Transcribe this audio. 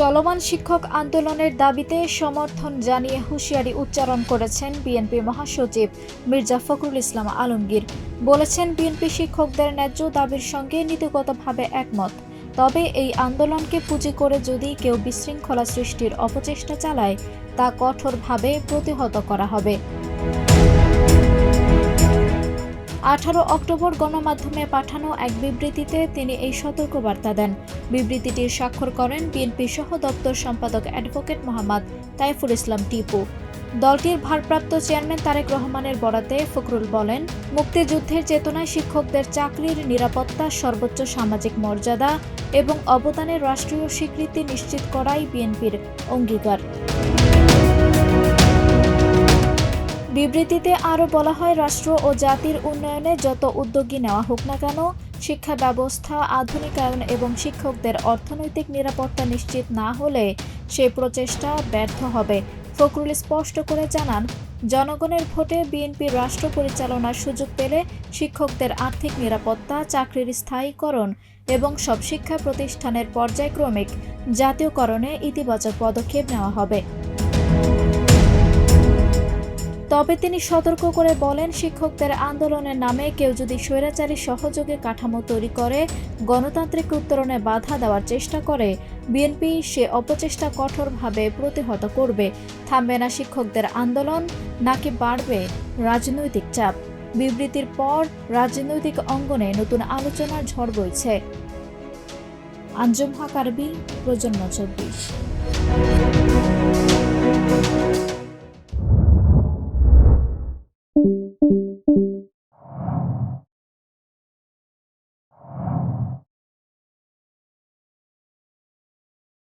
চলমান শিক্ষক আন্দোলনের দাবিতে সমর্থন জানিয়ে হুঁশিয়ারি উচ্চারণ করেছেন বিএনপি মহাসচিব মির্জা ফখরুল ইসলাম আলমগীর। বলেছেন, বিএনপি শিক্ষকদের ন্যায্য দাবির সঙ্গে নীতিগতভাবে একমত। তবে এই আন্দোলনকে পুঁজি করে যদি কেউ বিশৃঙ্খলা সৃষ্টির অপচেষ্টা চালায়, তা কঠোরভাবে প্রতিহত করা হবে। আঠারো অক্টোবর গণমাধ্যমে পাঠানো এক বিবৃতিতে তিনি এই সতর্কবার্তা দেন। বিবৃতিটির স্বাক্ষর করেন বিএনপি সহ দপ্তর সম্পাদক অ্যাডভোকেট মোহাম্মদ তাইফুল ইসলাম টিপু। দলটির ভারপ্রাপ্ত চেয়ারম্যান তারেক রহমানের বরাতে ফখরুল বলেন, মুক্তিযুদ্ধের চেতনায় শিক্ষকদের চাকরির নিরাপত্তা, সর্বোচ্চ সামাজিক মর্যাদা এবং অবদানের রাষ্ট্রীয় স্বীকৃতি নিশ্চিত করাই বিএনপির অঙ্গীকার। বিবৃতিতে আরও বলা হয়, রাষ্ট্র ও জাতির উন্নয়নে যত উদ্যোগী নেওয়া হোক না কেন, শিক্ষা ব্যবস্থা, আধুনিকায়ন এবং শিক্ষকদের অর্থনৈতিক নিরাপত্তা নিশ্চিত না হলে সেই প্রচেষ্টা ব্যর্থ হবে। ফখরুল স্পষ্ট করে জানান, জনগণের ভোটে বিএনপি রাষ্ট্র পরিচালনার সুযোগ পেলে শিক্ষকদের আর্থিক নিরাপত্তা, চাকরির স্থায়ীকরণ এবং সব শিক্ষা প্রতিষ্ঠানের পর্যায়ক্রমিক জাতীয়করণে ইতিবাচক পদক্ষেপ নেওয়া হবে। তবে তিনি সতর্ক করে বলেন, শিক্ষকদের আন্দোলনের নামে কেউ যদি স্বৈরাচারী সহযোগী কাঠামো তৈরি করে, গণতান্ত্রিক উত্তরণে বাধা দেওয়ার চেষ্টা করে, বিএনপি সে অপচেষ্টা কঠোরভাবে প্রতিহত করবে। থামবে না শিক্ষকদের আন্দোলন, নাকি বাড়বে রাজনৈতিক চাপ। বিবৃতির পর রাজনৈতিক অঙ্গনে নতুন আলোচনার ঝড় বইছে। আঞ্জুম হক প্রজন্ম চব্বিশ।